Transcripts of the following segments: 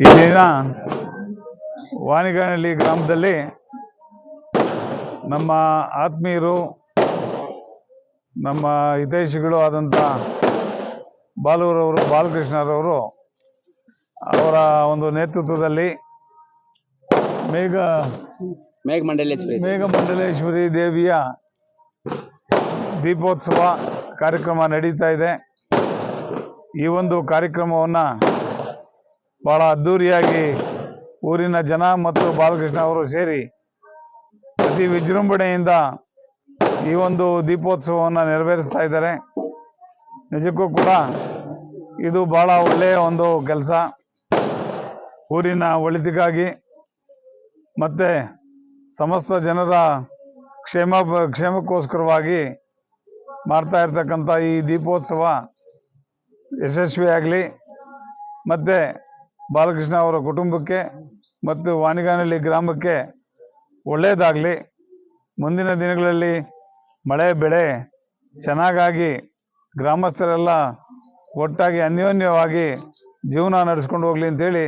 ಈ ದಿನ ವಾಣಿಗನಹಳ್ಳಿ ಗ್ರಾಮದಲ್ಲಿ ನಮ್ಮ ಆತ್ಮೀಯರು ನಮ್ಮ ಹಿತೈಷಿಗಳು ಆದಂಥ ಬಾಲೂರವರು ಬಾಲಕೃಷ್ಣರವರು ಅವರ ಒಂದು ನೇತೃತ್ವದಲ್ಲಿ ಮೇಘ ಮೇಘಮಂಡಲೇಶ್ವರಿ ಮೇಘಮಂಡಲೇಶ್ವರಿ ದೇವಿಯ ದೀಪೋತ್ಸವ ಕಾರ್ಯಕ್ರಮ ನಡೀತಾ ಇದೆ. ಈ ಒಂದು ಕಾರ್ಯಕ್ರಮವನ್ನು ಬಹಳ ಅದ್ಧೂರಿಯಾಗಿ ಊರಿನ ಜನ ಮತ್ತು ಬಾಲಕೃಷ್ಣ ಅವರು ಸೇರಿ ಅತಿ ವಿಜೃಂಭಣೆಯಿಂದ ಈ ಒಂದು ದೀಪೋತ್ಸವವನ್ನು ನೆರವೇರಿಸ್ತಾ ಇದ್ದಾರೆ. ನಿಜಕ್ಕೂ ಕೂಡ ಇದು ಬಹಳ ಒಳ್ಳೆಯ ಒಂದು ಕೆಲಸ. ಊರಿನ ಒಳಿತಿಗಾಗಿ ಮತ್ತು ಸಮಸ್ತ ಜನರ ಕ್ಷೇಮ, ಕ್ಷೇಮಕ್ಕೋಸ್ಕರವಾಗಿ ಮಾಡ್ತಾ ಇರ್ತಕ್ಕಂಥ ಈ ದೀಪೋತ್ಸವ ಯಶಸ್ವಿಯಾಗಲಿ. ಮತ್ತು ಬಾಲಕೃಷ್ಣ ಅವರ ಕುಟುಂಬಕ್ಕೆ ಮತ್ತು ವಾನಿಗಾನಹಳ್ಳಿ ಗ್ರಾಮಕ್ಕೆ ಒಳ್ಳೆಯದಾಗಲಿ ಮುಂದಿನ ದಿನಗಳಲ್ಲಿ ಮಳೆ, ಬೆಳೆ ಚೆನ್ನಾಗಾಗಿ ಗ್ರಾಮಸ್ಥರೆಲ್ಲ ಒಟ್ಟಾಗಿ ಅನ್ಯೋನ್ಯವಾಗಿ ಜೀವನ ನಡೆಸ್ಕೊಂಡು ಹೋಗಲಿ ಅಂತೇಳಿ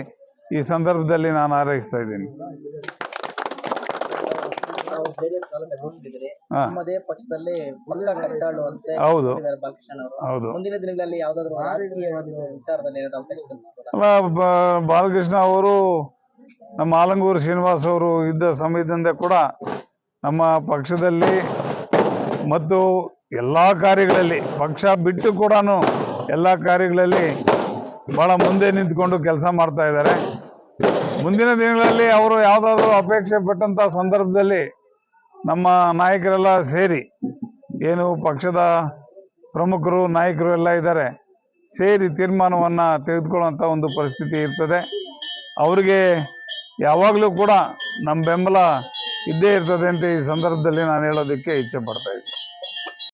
ಈ ಸಂದರ್ಭದಲ್ಲಿ ನಾನು ಹಾರೈಸ್ತಾ ಇದ್ದೀನಿ. ನಮ್ಮದೇ ಪಕ್ಷದಲ್ಲಿ ಪಕ್ಕ ಕಟ್ಟಾಳು ಅಂತ ಹೌದು. ಬಾಲಕೃಷ್ಣ ಅವರು. ಹೌದು. ಮುಂದಿನ ದಿನಗಳಲ್ಲಿ ಯಾವ್ದಾದ್ರು ರಾಜಕೀಯ ಒಂದು ವಿಚಾರದಲ್ಲಿ ಏನಾದ್ರು ಅವಕಾಶ ಕಲ್ಪಿಸ್ಬೋದಾ? ಅಲ್ಲ, ಬ- ಬಾಲಕೃಷ್ಣ ಅವರು ನಮ್ಮ ಆಲಂಗೂರು ಶ್ರೀನಿವಾಸ್ ಅವರು ಇದ್ದ ಸಮಯದಿಂದ ಕೂಡ ನಮ್ಮ ಪಕ್ಷದಲ್ಲಿ ಮತ್ತು ಎಲ್ಲ ಕಾರ್ಯಗಳಲ್ಲಿ ಪಕ್ಷ ಬಿಟ್ಟು ಕೂಡ ಎಲ್ಲ ಕಾರ್ಯಗಳಲ್ಲಿ ಬಹಳ ಮುಂದೆ ನಿಂತ್ಕೊಂಡು ಕೆಲಸ ಮಾಡ್ತಾ ಇದ್ದಾರೆ. ಮುಂದಿನ ದಿನಗಳಲ್ಲಿ ಅವರು ಯಾವುದಾದ್ರೂ ಅಪೇಕ್ಷೆ ಪಟ್ಟಂತ ಸಂದರ್ಭದಲ್ಲಿ ನಮ್ಮ ನಾಯಕರೆಲ್ಲ ಸೇರಿ, ಏನು ಪಕ್ಷದ ಪ್ರಮುಖರು, ನಾಯಕರು ಎಲ್ಲ ಇದ್ದಾರೆ, ಸೇರಿ ತೀರ್ಮಾನವನ್ನು ತೆಗೆದುಕೊಳ್ಳುವಂಥ ಒಂದು ಪರಿಸ್ಥಿತಿ ಇರ್ತದೆ. ಅವರಿಗೆ ಯಾವಾಗಲೂ ಕೂಡ ನಮ್ಮ ಬೆಂಬಲ ಇದ್ದೇ ಇರ್ತದೆ ಅಂತ ಈ ಸಂದರ್ಭದಲ್ಲಿ ನಾನು ಹೇಳೋದಕ್ಕೆ ಇಚ್ಛೆ ಪಡ್ತಾ ಇದ್ದೀನಿ.